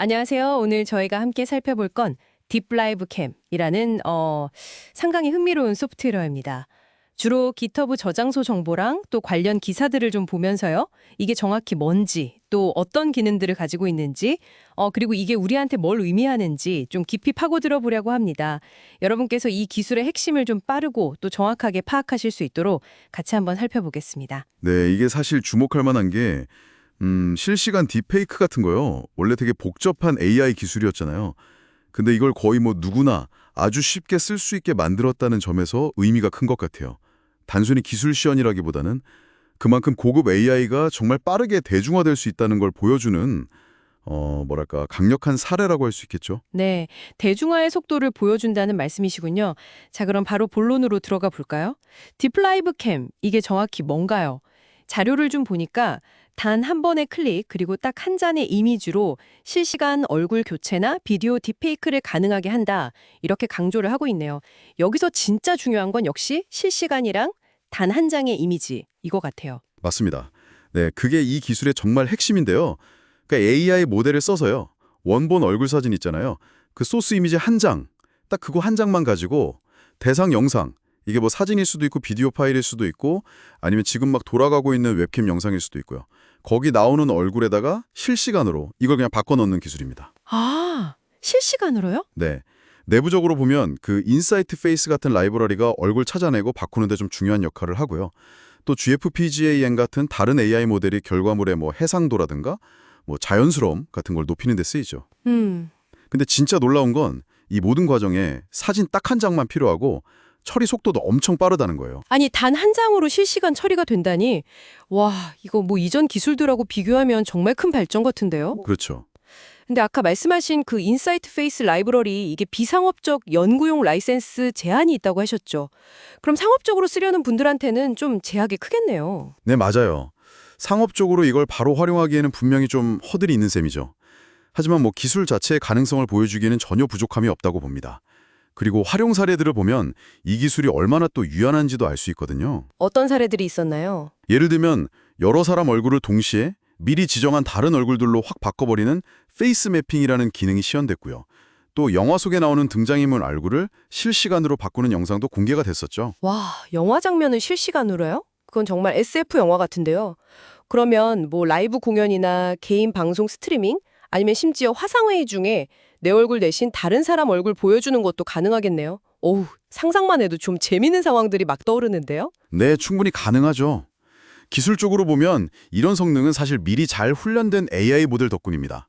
안녕하세요. 오늘 저희가 함께 살펴볼 건 딥라이브 캠이라는 어, 상당히 흥미로운 소프트웨어입니다. 주로 기터브 저장소 정보랑 또 관련 기사들을 좀 보면서요. 이게 정확히 뭔지, 또 어떤 기능들을 가지고 있는지, 어, 그리고 이게 우리한테 뭘 의미하는지 좀 깊이 파고들어 보려고 합니다. 여러분께서 이 기술의 핵심을 좀 빠르고 또 정확하게 파악하실 수 있도록 같이 한번 살펴보겠습니다. 네, 이게 사실 주목할 만한 게 음, 실시간 딥페이크 같은 거요. 원래 되게 복잡한 AI 기술이었잖아요. 근데 이걸 거의 뭐 누구나 아주 쉽게 쓸 수 있게 만들었다는 점에서 의미가 큰 것 같아요. 단순히 기술 시연이라기보다는 그만큼 고급 AI가 정말 빠르게 대중화될 수 있다는 걸 보여주는 어, 뭐랄까 강력한 사례라고 할 수 있겠죠. 네, 대중화의 속도를 보여준다는 말씀이시군요. 자, 그럼 바로 본론으로 들어가 볼까요? 딥라이브 캠, 이게 정확히 뭔가요? 자료를 좀 보니까 단 한 번의 클릭 그리고 딱 한 잔의 이미지로 실시간 얼굴 교체나 비디오 딥페이크를 가능하게 한다. 이렇게 강조를 하고 있네요. 여기서 진짜 중요한 건 역시 실시간이랑 단 한 장의 이미지 이거 같아요. 맞습니다. 네, 그게 이 기술의 정말 핵심인데요. 그러니까 AI 모델을 써서요. 원본 얼굴 사진 있잖아요. 그 소스 이미지 한 장, 딱 그거 한 장만 가지고 대상 영상, 이게 뭐 사진일 수도 있고 비디오 파일일 수도 있고 아니면 지금 막 돌아가고 있는 웹캠 영상일 수도 있고요. 거기 나오는 얼굴에다가 실시간으로 이걸 그냥 바꿔 넣는 기술입니다. 아, 실시간으로요? 네. 내부적으로 보면 그 인사이트 페이스 같은 라이브러리가 얼굴 찾아내고 바꾸는 데 좀 중요한 역할을 하고요. 또 GFPGAN 같은 다른 AI 모델이 결과물의 뭐 해상도라든가 뭐 자연스러움 같은 걸 높이는 데 쓰이죠. 음. 근데 진짜 놀라운 건 이 모든 과정에 사진 딱 한 장만 필요하고 처리 속도도 엄청 빠르다는 거예요. 아니 단 한 장으로 실시간 처리가 된다니 와 이거 뭐 이전 기술들하고 비교하면 정말 큰 발전 같은데요. 그렇죠. 근데 아까 말씀하신 그 인사이트 페이스 라이브러리 이게 비상업적 연구용 라이센스 제한이 있다고 하셨죠. 그럼 상업적으로 쓰려는 분들한테는 좀 제약이 크겠네요. 네, 맞아요. 상업적으로 이걸 바로 활용하기에는 분명히 좀 허들이 있는 셈이죠. 하지만 뭐 기술 자체의 가능성을 보여주기에는 전혀 부족함이 없다고 봅니다. 그리고 활용 사례들을 보면 이 기술이 얼마나 또 유연한지도 알 수 있거든요. 어떤 사례들이 있었나요? 예를 들면 여러 사람 얼굴을 동시에 미리 지정한 다른 얼굴들로 확 바꿔버리는 페이스 매핑이라는 기능이 시연됐고요. 또 영화 속에 나오는 등장인물 얼굴을 실시간으로 바꾸는 영상도 공개가 됐었죠. 와 영화 장면을 실시간으로요? 그건 정말 SF 영화 같은데요. 그러면 뭐 라이브 공연이나 개인 방송 스트리밍 아니면 심지어 화상회의 중에 내 얼굴 대신 다른 사람 얼굴 보여주는 것도 가능하겠네요. 어우, 상상만 해도 좀 재밌는 상황들이 막 떠오르는데요? 네, 충분히 가능하죠. 기술적으로 보면 이런 성능은 사실 미리 잘 훈련된 AI 모델 덕분입니다.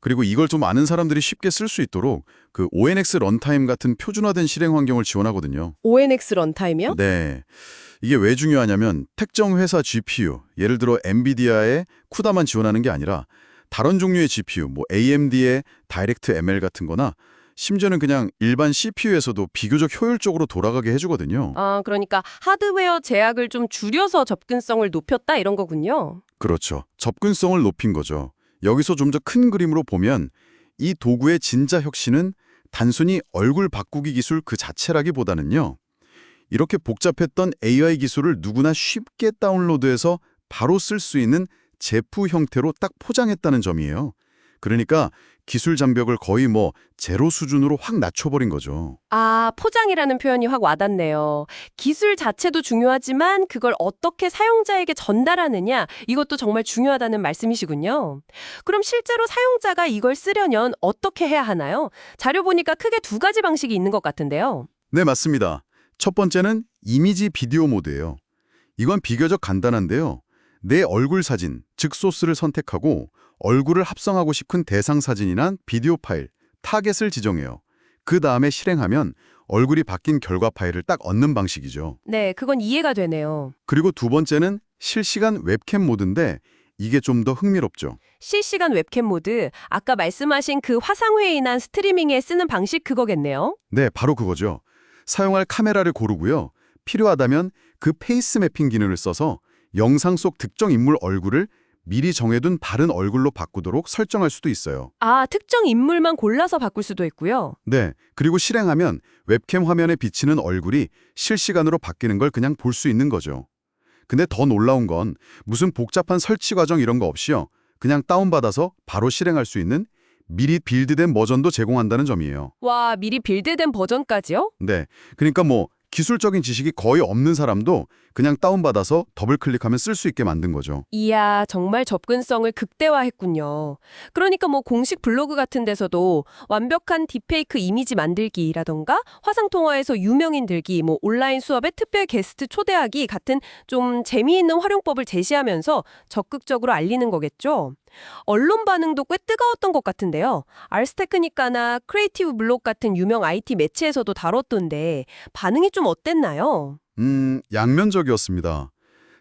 그리고 이걸 좀 아는 사람들이 쉽게 쓸 수 있도록 그 ONX 런타임 같은 표준화된 실행 환경을 지원하거든요. ONX 런타임이요? 네. 이게 왜 중요하냐면 특정 회사 GPU, 예를 들어 엔비디아의 쿠다만 지원하는 게 아니라 다른 종류의 GPU, 뭐 AMD의 다이렉트 ML 같은 거나 심지어는 그냥 일반 CPU에서도 비교적 효율적으로 돌아가게 해주거든요. 아, 그러니까 하드웨어 제약을 좀 줄여서 접근성을 높였다 이런 거군요. 그렇죠. 접근성을 높인 거죠. 여기서 좀 더 큰 그림으로 보면 이 도구의 진짜 혁신은 단순히 얼굴 바꾸기 기술 그 자체라기보다는요. 이렇게 복잡했던 AI 기술을 누구나 쉽게 다운로드해서 바로 쓸 수 있는 제프 형태로 딱 포장했다는 점이에요. 그러니까 기술 장벽을 거의 뭐 제로 수준으로 확 낮춰버린 거죠. 아, 포장이라는 표현이 확 와닿네요. 기술 자체도 중요하지만 그걸 어떻게 사용자에게 전달하느냐, 이것도 정말 중요하다는 말씀이시군요. 그럼 실제로 사용자가 이걸 쓰려면 어떻게 해야 하나요? 자료 보니까 크게 두 가지 방식이 있는 것 같은데요. 네, 맞습니다. 첫 번째는 이미지 비디오 모드예요. 이건 비교적 간단한데요. 내 얼굴 사진, 즉 소스를 선택하고 얼굴을 합성하고 싶은 대상 사진이나 비디오 파일, 타겟을 지정해요. 그 다음에 실행하면 얼굴이 바뀐 결과 파일을 딱 얻는 방식이죠. 네, 그건 이해가 되네요. 그리고 두 번째는 실시간 웹캠 모드인데 이게 좀 더 흥미롭죠. 실시간 웹캠 모드, 아까 말씀하신 그 화상회의나 스트리밍에 쓰는 방식 그거겠네요. 네, 바로 그거죠. 사용할 카메라를 고르고요. 필요하다면 그 페이스 매핑 기능을 써서 영상 속 특정 인물 얼굴을 미리 정해둔 다른 얼굴로 바꾸도록 설정할 수도 있어요. 아, 특정 인물만 골라서 바꿀 수도 있고요. 네, 그리고 실행하면 웹캠 화면에 비치는 얼굴이 실시간으로 바뀌는 걸 그냥 볼 수 있는 거죠. 근데 더 놀라운 건 무슨 복잡한 설치 과정 이런 거 없이요. 그냥 다운받아서 바로 실행할 수 있는 미리 빌드된 버전도 제공한다는 점이에요. 와, 미리 빌드된 버전까지요? 네. 그러니까 뭐 기술적인 지식이 거의 없는 사람도 그냥 다운받아서 더블 클릭하면 쓸 수 있게 만든 거죠. 이야, 정말 접근성을 극대화했군요. 그러니까 뭐 공식 블로그 같은 데서도 완벽한 딥페이크 이미지 만들기라던가 화상통화에서 유명인 들기, 뭐 온라인 수업에 특별 게스트 초대하기 같은 좀 재미있는 활용법을 제시하면서 적극적으로 알리는 거겠죠. 언론 반응도 꽤 뜨거웠던 것 같은데요. 알스테크니까나 크리에이티브 블록 같은 유명 IT 매체에서도 다뤘던데 반응이 좀 어땠나요? 음, 양면적이었습니다.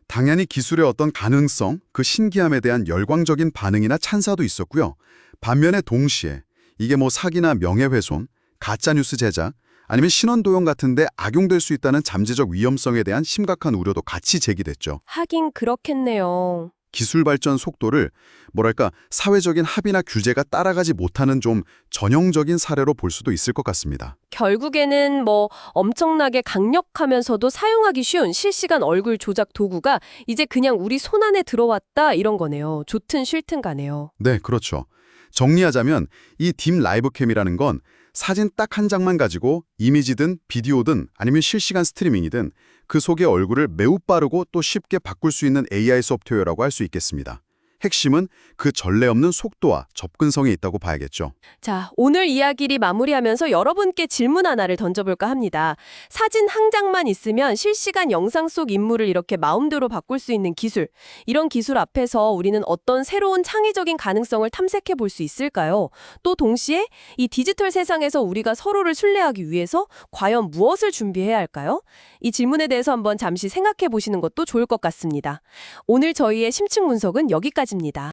당연히 기술의 어떤 가능성, 그 신기함에 대한 열광적인 반응이나 찬사도 있었고요. 반면에 동시에 이게 뭐 사기나 명예훼손, 가짜뉴스 제작, 아니면 신원 도용 같은데 악용될 수 있다는 잠재적 위험성에 대한 심각한 우려도 같이 제기됐죠. 하긴 그렇겠네요. 기술 발전 속도를 뭐랄까 사회적인 합의나 규제가 따라가지 못하는 좀 전형적인 사례로 볼 수도 있을 것 같습니다. 결국에는 뭐 엄청나게 강력하면서도 사용하기 쉬운 실시간 얼굴 조작 도구가 이제 그냥 우리 손 안에 들어왔다 이런 거네요. 좋든 싫든 가네요. 네, 그렇죠. 정리하자면 이 딥 라이브 캠이라는 건 사진 딱 한 장만 가지고 이미지든 비디오든 아니면 실시간 스트리밍이든 그 속의 얼굴을 매우 빠르고 또 쉽게 바꿀 수 있는 AI 소프트웨어라고 할 수 있겠습니다. 핵심은 그 전례 없는 속도와 접근성에 있다고 봐야겠죠. 자, 오늘 이야기를 마무리하면서 여러분께 질문 하나를 던져볼까 합니다. 사진 한 장만 있으면 실시간 영상 속 인물을 이렇게 마음대로 바꿀 수 있는 기술. 이런 기술 앞에서 우리는 어떤 새로운 창의적인 가능성을 탐색해 볼 수 있을까요? 또 동시에 이 디지털 세상에서 우리가 서로를 신뢰하기 위해서 과연 무엇을 준비해야 할까요? 이 질문에 대해서 한번 잠시 생각해 보시는 것도 좋을 것 같습니다. 오늘 저희의 심층 분석은 여기까지 입니다.